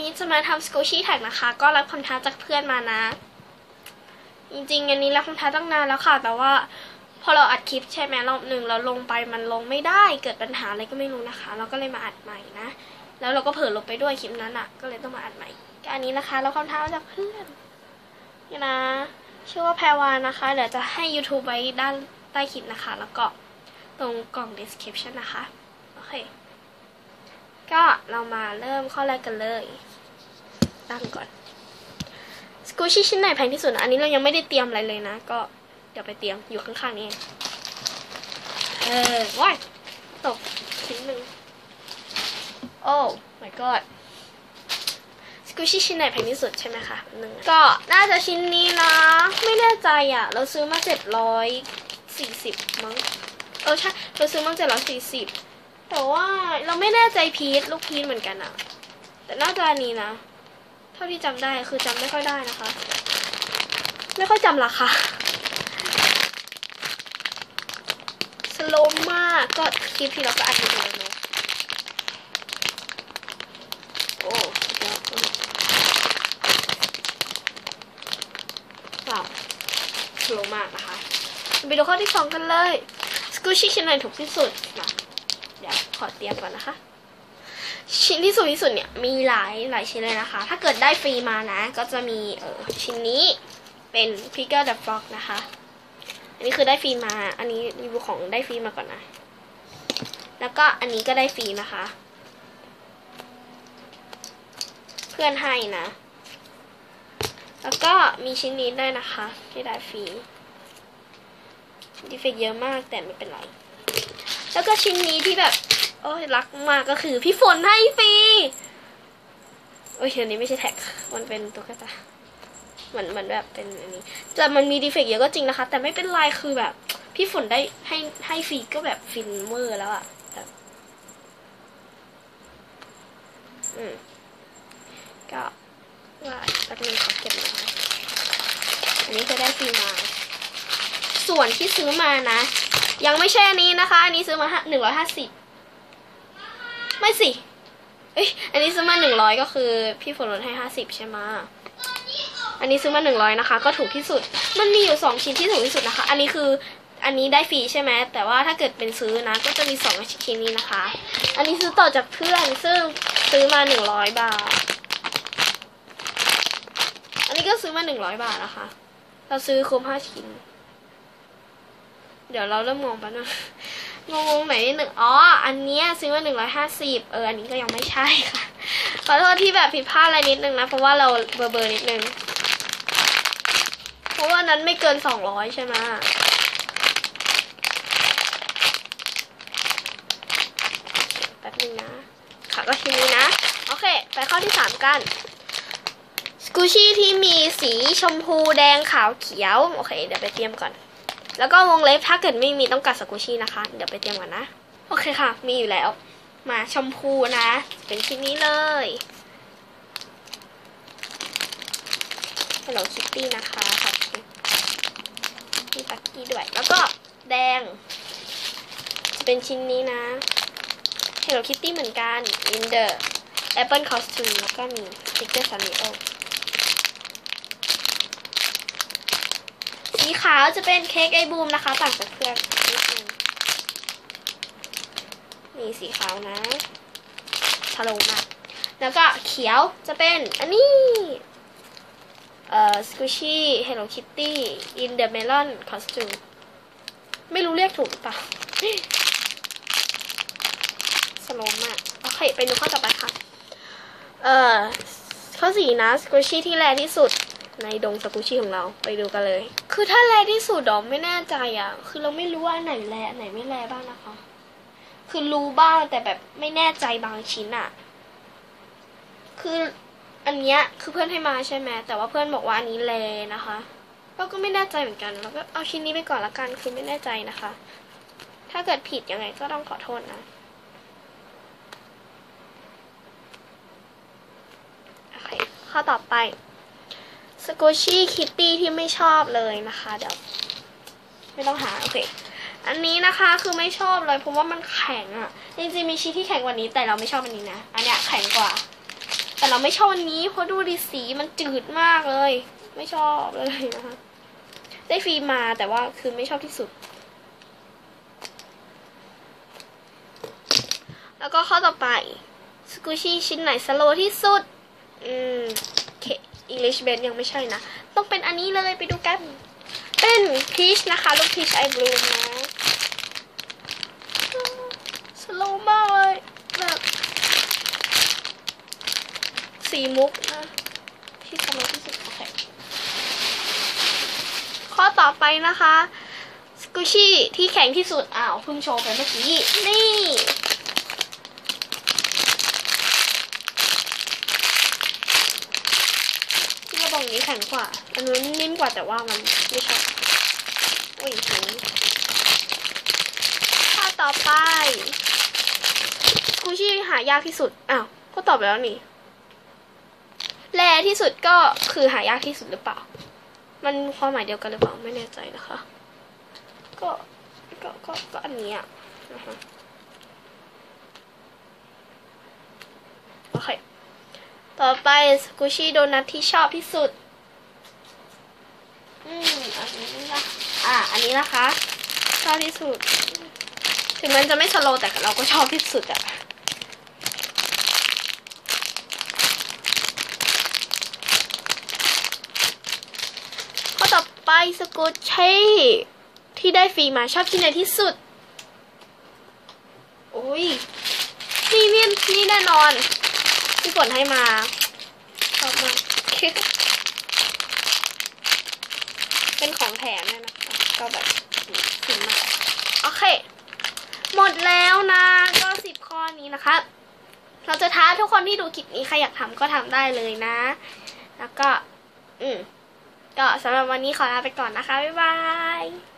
นี้จะมาทำสกูชี่แท็กนะคะ ก็รับคำท้าจากเพื่อนมานะ จริงๆอันนี้รับคำท้าตั้งนานแล้วค่ะ แต่ว่าพอเราอัดคลิปใช่ไหมรอบหนึ่งเราลงไปมันลงไม่ได้ เกิดปัญหาอะไรก็ไม่รู้นะคะ เราก็เลยมาอัดใหม่นะ แล้วเราก็เผลอลงไปด้วยคลิปนั้นอะ ก็เลยต้องมาอัดใหม่ก็อันนี้นะคะเราคำท้ามาจากเพื่อนนี่นะชื่อว่าแพรวานะคะ เดี๋ยวจะให้ YouTube ไว้ด้านใต้คลิปนะคะ แล้วก็ตรงกล่อง description นะคะ โอเค ก็เรามาเริ่มข้อแรกกันเลย ตั้งก่อน สกูชี่ชิ้นไหนแพงที่สุดนะอันนี้เรายังไม่ได้เตรียมอะไรเลยนะ ก็เดี๋ยวไปเตรียมอยู่ข้างๆนี่เออว้ายตกชิ้นหนึ่งโอ้ my god สกูชี่ชิ้นไหนแพงที่สุดใช่ไหมคะหนึ่งก็น่าจะชิ้นนี้นะ ไม่แน่ใจอะ เราซื้อมาเจ็ดร้อยสี่สิบมั้งเออใช่เราซื้อมาเจ็ดร้อยสี่สิบแต่ว่าเราไม่แน่ใจพีทลูกพีทเหมือนกันอะแต่น่าจะนี้นะ ท่าที่จำได้คือจำไม่ค่อยได้นะคะ ไม่ค่อยจำราคาสโลมมากก็คลิปที่เราก็อัดมาแล้วเนอะโอ้สุดยอดว้าวสโลมากนะคะไปดูข้อที่สองกันเลยสกูชี่ชิ้นไหนถูกที่สุดนะเดี๋ยวขอเตรียมก่อนนะคะ ชิ้นที่สูงที่สุดเนี่ยมีหลายหลายชิ้นเลยนะคะ ถ้าเกิดได้ฟรีมานะ ก็จะมีเออชิ้นนี้เป็น p i g g e r the Frog นะคะ อันนี้คือได้ฟรีมา อันนี้รีวิวของได้ฟรีมาก่อนนะ แล้วก็อันนี้ก็ได้ฟรีนะคะ เพื่อนให้นะ แล้วก็มีชิ้นนี้ได้นะคะ ที่ได้ฟรีดีเฟกเยอะมากแต่ไม่เป็นไร แล้วก็ชิ้นนี้ที่แบบ โอ้ยรักมากก็คือพี่ฝนให้ฟรีโอ้ยอันนี้ไม่ใช่แท็ก มันเป็นตุ๊กตาเหมือนเหมือนแบบเป็นอันนี้ แต่มันมีดีเฟกต์เยอะก็จริงนะคะ แต่ไม่เป็นไรคือแบบ พี่ฝนได้ให้ให้ฟรีก็แบบฟินเมอร์แล้วอะแบบอืมก็ว่าแป๊บนึงขอเก็บหน่อยนะอันนี้คือได้ฟรีมา ส่วนที่ซื้อมานะ ยังไม่ใช่อันนี้นะคะ อันนี้ซื้อมาหนึ่งร้อยห้าสิบ ไม่สิ เอ้ย อันนี้ซื้อมาหนึ่งร้อยก็คือ พี่ฝนลดให้ห้าสิบใช่ไหมอันนี้ซื้อมาหนึ่งร้อยนะคะ ก็ถูกที่สุด มันมีอยู่สองชิ้นที่ถูกที่สุดนะคะ อันนี้คือ อันนี้ได้ฟรีใช่ไหม แต่ว่าถ้าเกิดเป็นซื้อนะ ก็จะมีสองชิ้นนี้นะคะ อันนี้ซื้อต่อจากเพื่อน ซึ่งซื้อมาหนึ่งร้อยบาท อันนี้ก็ซื้อมาหนึ่งร้อยบาทนะคะ เราซื้อครบห้าชิ้น เดี๋ยวเราเริ่มงงปนะ งงไหนอยนิดหนึ่งอ๋อ อันเนี้ยซื้อมาหนึ่งร้อยห้าสิบเออ อันนี้ก็ยังไม่ใช่ค่ะ ขอโทษที่แบบผิดพลาดอะไรนิดนึงนะ เพราะว่าเราเบอร์เบอร์นิดนึง เพราะว่านั้นไม่เกินสองร้อยใช่ไหมแป๊บนึงนะ ค่ะก็ชิ้นนี้นะ โอเค ไปข้อที่สามกันสกูชี่ที่มีสีชมพูแดงขาวเขียว โอเค เดี๋ยวไปเตรียมก่อน แล้วก็วงเล็บถ้าเกิดไม่มีต้องกัดสกูชี่นะคะ เดี๋ยวไปเตรียมก่อนนะ โอเคค่ะ มีอยู่แล้ว มาชมพูนะ เป็นชิ้นนี้เลย Hello Kitty นะคะค่ะมีปักกี้ด้วย แล้วก็แดง จะเป็นชิ้นนี้นะ Hello Kitty เหมือนกัน In the Apple Costume แล้วก็มี Sticker Sanrio สีขาวจะเป็นเค้กไอบูมนะคะต่างจากเพื่อนนิดนึงนี่สีขาวนะทะลงมากแล้วก็เขียวจะเป็นอันนี้เอ่อ squishy hello kitty in the melon costume ไม่รู้เรียกถูกหรือเปล่าสโลมมากโอเคไปดูข้อต่อไปค่ะ เอ่อข้อสี่นะ squishy ที่แรงที่สุด ในดงสกูชี่ของเราไปดูกันเลย คือถ้าแรที่สุดดอมไม่แน่ใจอะ คือเราไม่รู้ว่าไหนแรไหนไม่แรบ้างนะคะ คือรู้บ้างแต่แบบไม่แน่ใจบางชิ้นอะ คืออันเนี้ยคือเพื่อนให้มาใช่ไหมแต่ว่าเพื่อนบอกว่าอันนี้แรนะคะ เราก็ไม่แน่ใจเหมือนกันแล้วก็เอาชิ้นนี้ไปก่อนละกันคือไม่แน่ใจนะคะ ถ้าเกิดผิดยังไงก็ต้องขอโทษนะข้อต่อไป สกูชี่คิตตี้ที่ไม่ชอบเลยนะคะเดี๋ยวไม่ต้องหา โอเค อันนี้นะคะคือไม่ชอบเลยเพราะว่ามันแข็งอะ่ะ จริงๆมีชิ้นที่แข็งกว่านี้แต่เราไม่ชอบอันนี้นะ อันเนี้ยแข็งกว่า แต่เราไม่ชอบอันนี้เพราะดูดิสีมันจืดมากเลย ไม่ชอบเลยนะคะ ได้ฟรีมาแต่ว่าคือไม่ชอบที่สุด แล้วก็ข้อต่อไปสกูชี่ชิ้นไหนสโลที่สุด อืมโอเค English b e n ยังไม่ใช่นะ ต้องเป็นอันนี้เลยไปดูกัน เป็นพีชนะคะลูกพีชไอบลูนะสโลมากเลยแบบสีมุกนะที่สโลที่สุดโอเคข้อต่อไปนะคะสกูชี่ที่แข็งที่สุดอ้าวเพิ่งโชว์ไปเมื่อกี้ นี่ ที่กระ บอกนี้แข็งกว่า อันนู้นนิ่มกว่าแต่ว่ามันไม่ชอบโอ้ยถึงข้อต่อไปสกูชี่หายากที่สุด อ้าว ก็ตอบไปแล้วนี่แรที่สุดก็คือหายากที่สุดหรือเปล่า มันความหมายเดียวกันหรือเปล่าไม่แน่ใจนะคะ ก็ ก็ ก็ ก็อันนี้อะนะคะโอเค ต่อไปสกูชี่โดนัทที่ชอบที่สุด อืมอันนี้นะอะ อันนี้นะคะ ชอบที่สุด ถึงมันจะไม่สโลว์แต่เราก็ชอบที่สุดอะข้อต่อไปสกูชี่ที่ได้ฟรีมาชอบที่ไหนที่สุด โอ้ยนี่นี่นี่แน่นอน ที่ฝนให้มาชอบมากเป็นของแถมเนี่ยนะคะก็แบบฟินมากโอเค หมดแล้วนะก็สิบข้อนี้นะคะ เราจะท้าทุกคนที่ดูคลิปนี้ใครอยากทำก็ทำได้เลยนะ แล้วก็ อืมก็สำหรับวันนี้ขอลาไปก่อนนะคะ บ๊ายบาย